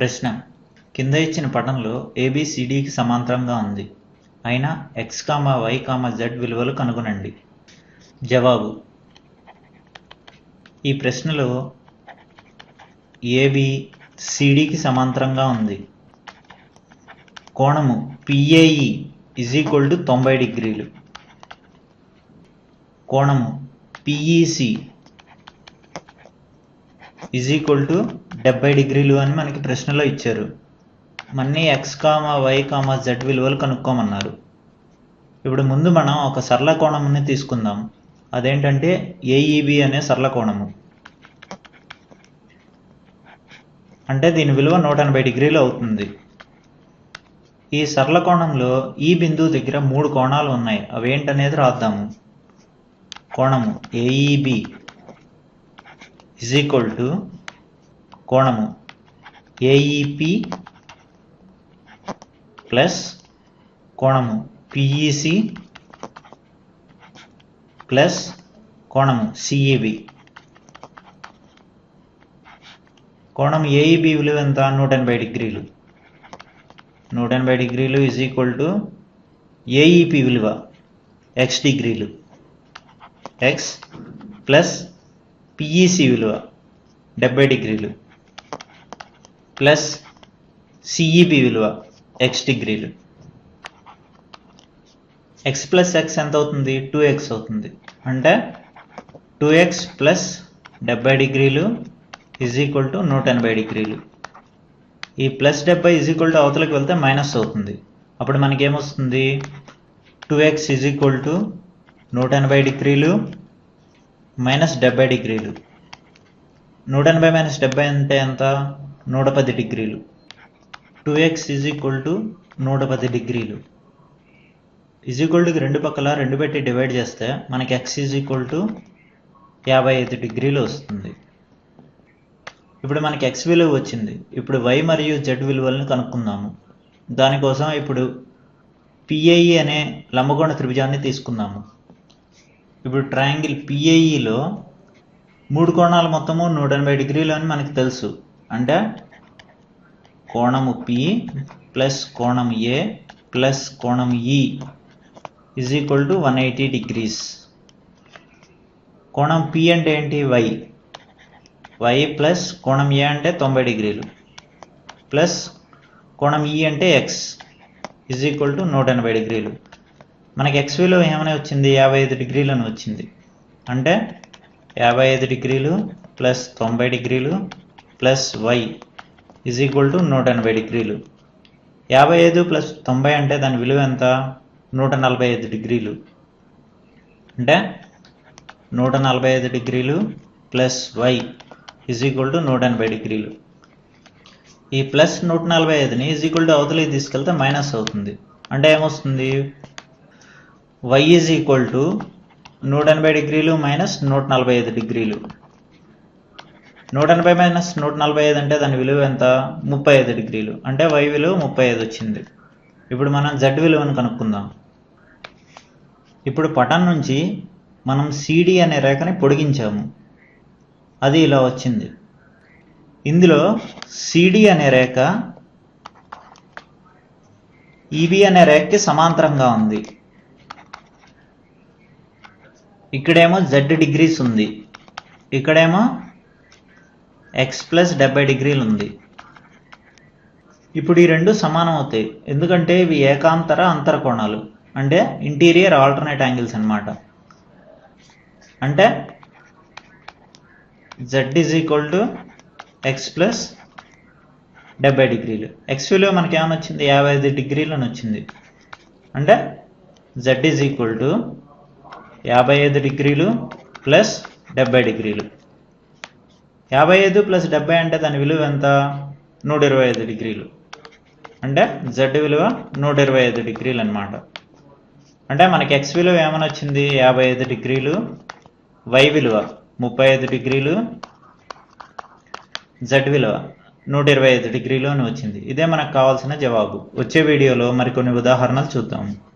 ప్రశ్న. కింద ఇచ్చిన పటంలో ఏబిసిడికి సమాంతరంగా ఉంది. అయినా X comma Y comma Z విలువలు కనుగొనండి. జవాబు. ఈ ప్రశ్నలో ఏబి సిడికి సమాంతరంగా ఉంది. కోణము పిఏఈ ఇజ్ ఈక్వల్ టు తొంభై డిగ్రీలు. కోణము పిఈసి ఈజ్ ఈక్వల్ టు డెబ్బై డిగ్రీలు అని మనకి ప్రశ్నలో ఇచ్చారు. మన్ని X comma Y comma Z విలువలు కనుక్కోమన్నారు. ఇప్పుడు ముందు మనం ఒక సరళ కోణముని తీసుకుందాం. అదేంటంటే ఏఈబి అనే సరళ కోణము. అంటే దీని విలువ నూట ఎనభై డిగ్రీలు అవుతుంది. ఈ సరళ కోణంలో ఈ బిందువు దగ్గర మూడు కోణాలు ఉన్నాయి. అవేంటనేది రాద్దాము. కోణము ఏఈబి ఇజ్ ఈక్వల్ టు కోణము ఏఈపి ప్లస్ కోణము పిఈసి ప్లస్ కోణము సిఈబి కోణం ఏఈబి విలువ ఎంత? నూట ఎనభై డిగ్రీలు నూట ఎనభై డిగ్రీలు ఇజ్ ఈక్వల్ టు ఏఈపి విలువ ఎక్స్ డిగ్రీలు. ఎక్స్ ప్లస్ పిఈసి విలువ డెబ్బై డిగ్రీలు. ప్లస్ సిఈబి విలువ ఎక్స్ డిగ్రీలు. ఎక్స్ ప్లస్ ఎక్స్ ఎంత అవుతుంది? టూ ఎక్స్ అవుతుంది. అంటే టూ ఎక్స్ ప్లస్ డెబ్బై డిగ్రీలు ఇజ్ ఈక్వల్ టు నూట ఎనభై డిగ్రీలు. ఈ ప్లస్ డెబ్బై ఇజ్ ఈక్వల్ టు అవతలకి వెళ్తే మైనస్ అవుతుంది. అప్పుడు మనకి ఏమొస్తుంది two X is equal to నూట ఎనభై డిగ్రీలు మైనస్ డెబ్బై డిగ్రీలు. నూట ఎనభై మైనస్ డెబ్బై అంటే ఎంత? నూట పది డిగ్రీలు. Two X is equal to నూట పది డిగ్రీలు. ఈజ్ ఈక్వల్ టుకి రెండు పక్కల రెండు పెట్టి డివైడ్ చేస్తే మనకి ఎక్స్ ఈజ్ ఈక్వల్ టు యాభై ఐదు డిగ్రీలు వస్తుంది. ఇప్పుడు మనకి ఎక్స్ విలువ వచ్చింది. ఇప్పుడు వై మరియు జెడ్ విలువలను కనుక్కుందాము. దానికోసం ఇప్పుడు పిఐఈ అనే లంబగోణ త్రిభుజాన్ని తీసుకుందాము. ఇప్పుడు ట్రయాంగిల్ పిఏఈలో మూడు కోణాలు మొత్తము నూట ఎనభై డిగ్రీలు అని మనకు తెలుసు. అంటే కోణము పి ప్లస్ కోణం ఏ ప్లస్ కోణం E is equal to one eighty degrees కోణం పి అంటే ఏంటి? వై. వై ప్లస్ కోణం ఏ అంటే తొంభై డిగ్రీలు. ప్లస్ కోణం ఈ అంటే ఎక్స్. ఇజ్ ఈక్వల్ టు నూట ఎనభై డిగ్రీలు. మనకి ఎక్స్ విలువ ఏమని వచ్చింది? యాభై ఐదు డిగ్రీలు అని వచ్చింది. అంటే యాభై ఐదు డిగ్రీలు ప్లస్ తొంభై డిగ్రీలు plus Y is equal to నూట ఎనభై డిగ్రీలు. యాభై ఐదు ప్లస్ తొంభై అంటే దాని విలువ ఎంత? నూట నలభై ఐదు డిగ్రీలు. అంటే నూట నలభై ఐదు డిగ్రీలు plus Y is equal to నూట ఎనభై డిగ్రీలు. ఈ ప్లస్ నూట నలభై ఐదుని ఈజ్ ఈక్వల్ టు అవతలికి తీసుకెళ్తే మైనస్ అవుతుంది. అంటే ఏమొస్తుంది? వై ఈజ్ ఈక్వల్ టు నూట ఎనభై డిగ్రీలు మైనస్ నూట నలభై ఐదు డిగ్రీలు. నూట ఎనభై మైనస్ నూట నలభై ఐదు అంటే దాని విలువ ఎంత? ముప్పై ఐదు డిగ్రీలు. అంటే వై విలువ ముప్పై ఐదు వచ్చింది. ఇప్పుడు మనం జెడ్ విలువను కనుక్కుందాం. ఇప్పుడు పటం నుంచి మనం సిడి అనే రేఖని పొడిగించాము. అది ఇలా వచ్చింది. ఇందులో సిడి అనే రేఖ e ఈబి అనే రేఖకి సమాంతరంగా ఉంది. ఇక్కడేమో జెడ్ డిగ్రీస్ ఉంది. ఇక్కడేమో ఎక్స్ ప్లస్ డెబ్బై డిగ్రీలు ఉంది ఇప్పుడు ఈ రెండు సమానం అవుతాయి. ఎందుకంటే ఇవి ఏకాంతర అంతర కోణాలు అంటే ఇంటీరియర్ ఆల్టర్నేట్ యాంగిల్స్ అన్నమాట. అంటే Z is equal to X plus డెబ్బై డిగ్రీలు ఎక్స్ విలువ మనకి ఏమైనా వచ్చింది యాభై ఐదు డిగ్రీలు అని వచ్చింది అంటే జెడ్ ఈజ్ ఈక్వల్ టు యాభై ఐదు డిగ్రీలు ప్లస్ డెబ్బై డిగ్రీలు. యాభై ఐదు ప్లస్ డెబ్బై అంటే దాని విలువ ఎంత? నూట ఇరవై ఐదు డిగ్రీలు. అంటే జెడ్ విలువ నూట ఇరవై ఐదు డిగ్రీలు అనమాట అంటే మనకి ఎక్స్ విలువ ఏమని వచ్చింది? యాభై ఐదు డిగ్రీలు. వై విలువ ముప్పై ఐదు డిగ్రీలు. జెడ్ విలువ నూట ఇరవై ఐదు డిగ్రీలు అని వచ్చింది. ఇదే మనకు కావాల్సిన జవాబు. వచ్చే వీడియోలో మరికొన్ని ఉదాహరణలు చూద్దాము